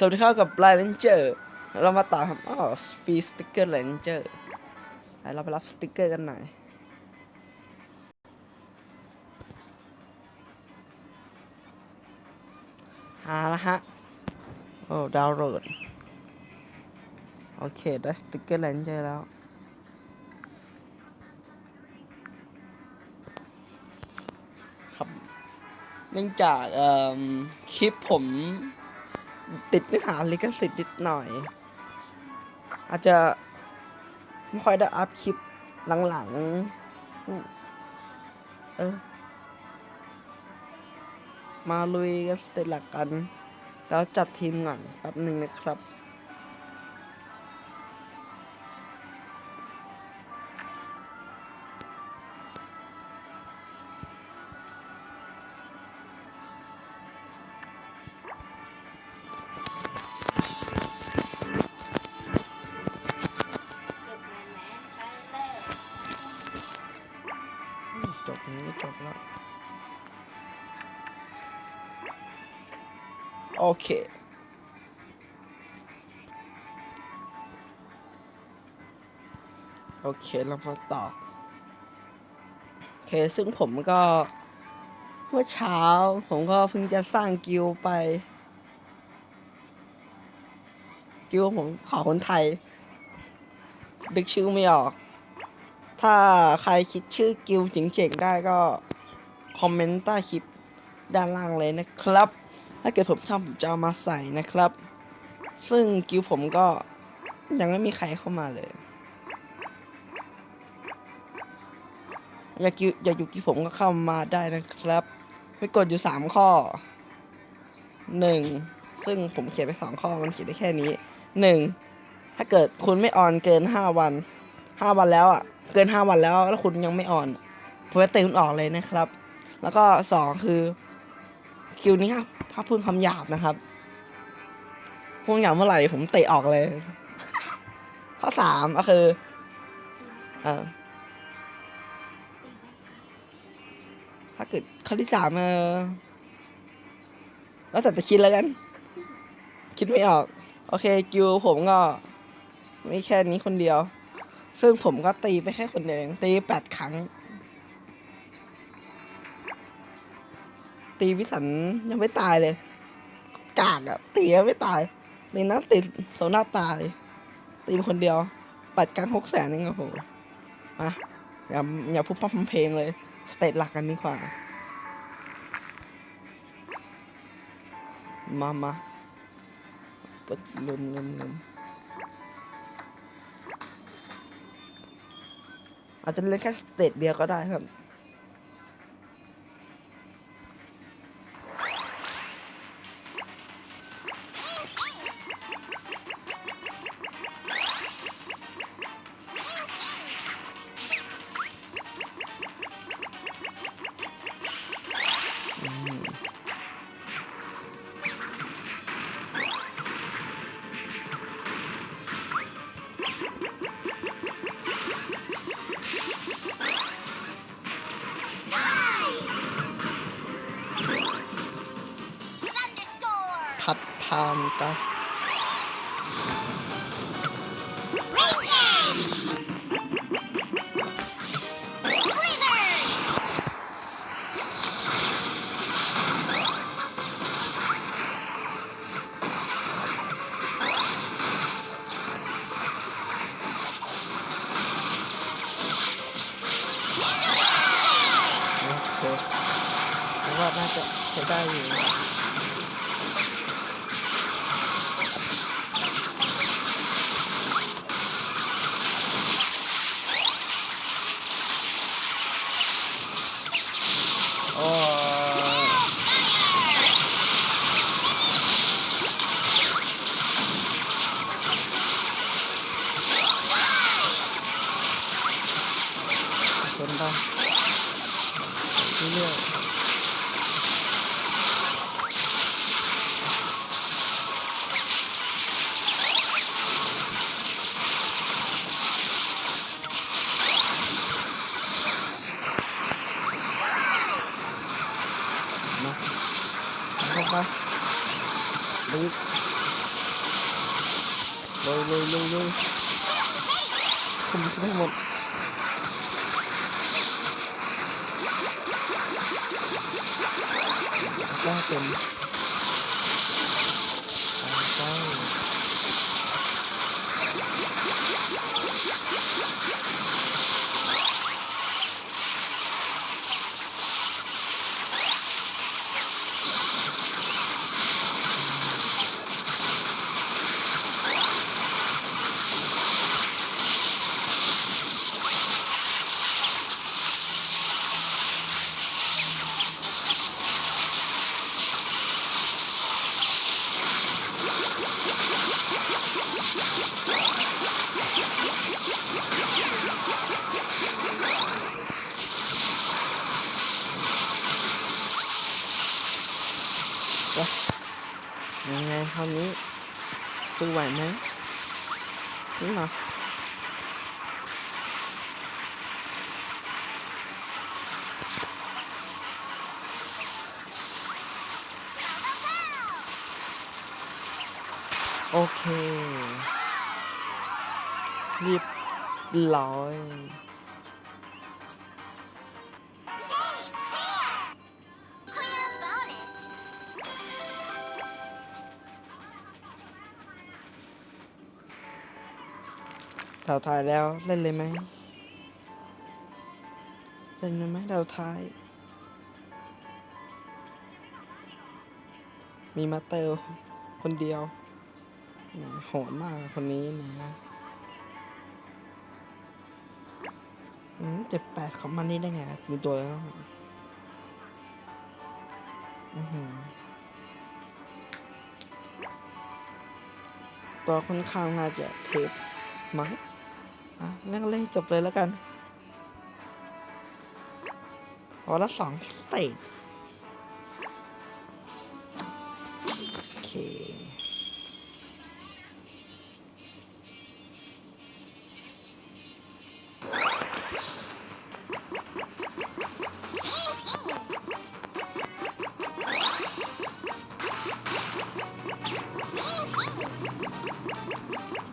สวัสดีครับกับไลน์เลนเจอร์เรามาต่อครับอ๋อฟรีสติกเกอร์ไลน์เลนเจอร์เราไปรับสติกเกอร์กันหน่อยหาละฮะ โอ้ดาวน์โหลด โอเค ได้สติกเกอร์เลนเจอร์แล้วครับเนื่องจากคลิปผม ติดเนื้อหาลิขสิทธิ์นิดหน่อย อาจจะไม่ค่อยได้อัพคลิปหลังๆมเออ มาลุยกันสเตจหลักกัน แล้วจัดทีมก่อนแป๊บหนึ่งนะครับ โอเคโอเคเรามาต่อโอเค ซึ่งผมก็เมื่อเช้าผมก็เพิ่งจะสร้างกิลด์ไป กิลด์ผมขอคนไทย ดึกชื่อไม่ออก ถ้าใครคิดชื่อกิลด์เจ๋งๆได้ก็ คอมเมนต์ใต้คลิปด้านล่างเลยนะครับ ถ้าเกิดผมชอบผมจะเอามาใส่นะครับ ซึ่งกิลด์ผมก็ยังไม่มีใครเข้ามาเลย อยากอยู่อยากอยู่กิลด์ผมก็เข้ามาได้นะครับ ไม่กดอยู่สามข้อหนึ่งซึ่งผมเขียนไปสองข้อมันเขียนได้แค่นี้หนึ่งถ้าเกิดคุณไม่ออนเกินห้าวันห้าวันแล้วอะเกินห้าวันแล้วแล้วคุณยังไม่ออนผมจะเตะคุณออกเลยนะครับ แล้วก็สองคือ คิวนี้ถ้าพูดคำหยาบนะครับพูดคำหยาบเมื่อไหร่ผมเตะออกเลย ข้อสามก็คือเออถ้าเกิดข้อที่สามเออแล้วแต่จะคิดแล้วกัน คิดไม่ออก โอเคกิวผมก็ไม่แค่นี้คนเดียว ซึ่งผมก็ตีไปแค่คนเดียวตีแปดครั้ง ตีวิสันยังไม่ตายเลยกากอะตียังไม่ตายเลยนะติดโซน่าตาย ตีเป็นคนเดียว ปัดกลางหกแสนเองโอ้โหมาอย่าอย่าพูดพร่ำเพลงเลยสเตตหลักกันดีกว่า มามาปดลืมลืมลืมอาจจะเล่นแค่สเตตเดียวก็ได้ครับ ทัดทานกะว่าน่าจะใช้ได้อยู่ Balik. Low, low, low, low. Kumbis na mo. Lahat yan. ยังไงคราวนี้สู้ไหวไหมนี่เหรอโอเค รีบร้อย ดาวท้ายแล้วเล่นเลยไหมเล่นเลยไหมดาวท้าย มีมาเตอร์คนเดียวอืมโหดมากคนนี้นะอืมเจ็ดแปดเขามานี่ได้ไง มีตัวแล้วตัวค่อนข้างน่าจะเทปมั้ง อะนั่งเล่นจบเลยแล้วกันวันละสองสเตจโอเค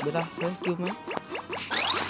เดี๋ยวเราเซิร์ชคิวไหม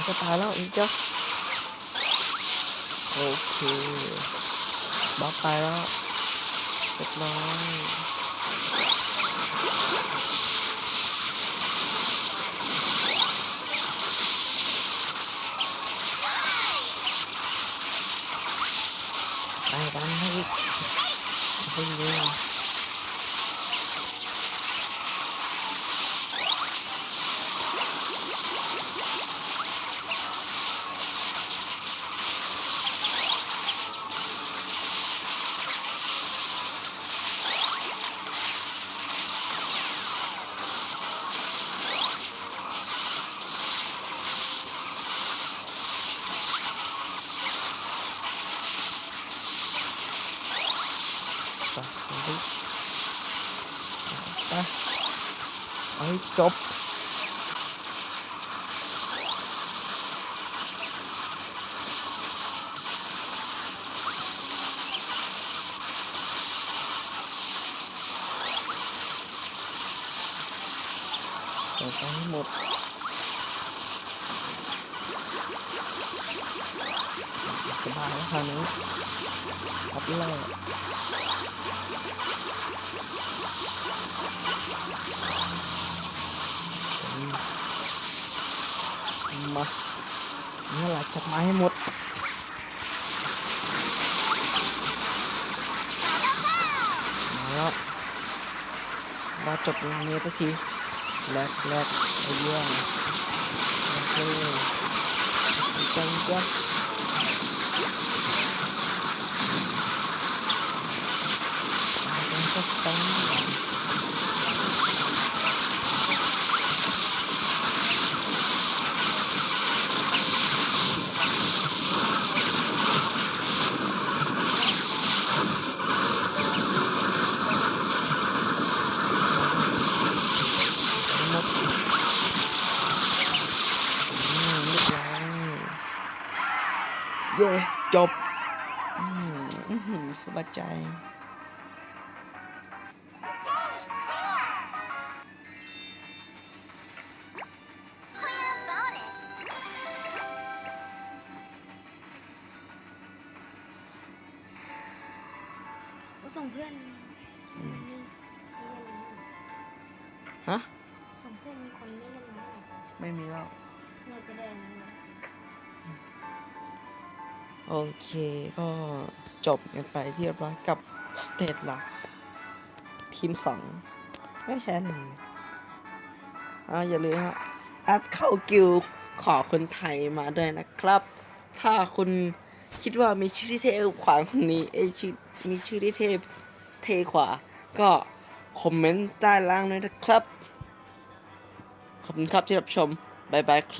มันก็ตายแล้วอีกจ้ะโอเคบล็อกไปแล้วเรียบร้อย จบส่งไปหมดสบายแล้วคราวนี้รับเลย มานี่แหละจัดมาให้หมดมาแล้วมาจบงานนี้สักทีแลกแลกไอ้เรื่องโอเคจังจ้ะจังจังจังหมดอืมเรียบร้อย เย้จบอืมอื้อหือสบายใจ Clear bonus. ก็ส่งเพื่อนอืมนี่ฮะ ส่งเพื่อนมีคนไม่เล่นน้อยไม่มีแล้วเราจะได้นะ โอเคก็จบกันไปที่เรียบร้อยกับสเตทหลัก ทีมสองไม่ใช่เลยอ่าอย่าลืมฮะแอดเข้ากิลขอคนไทยมาด้วยนะครับ ถ้าคุณคิดว่ามีชื่อที่เท่ขวาคนนี้เอชื่อมีชื่อที่เท่เท่ขวา ก็คอมเมนต์ใต้ล่างด้วยนะครับ ขอบคุณครับที่รับชม บ๊ายบายครับ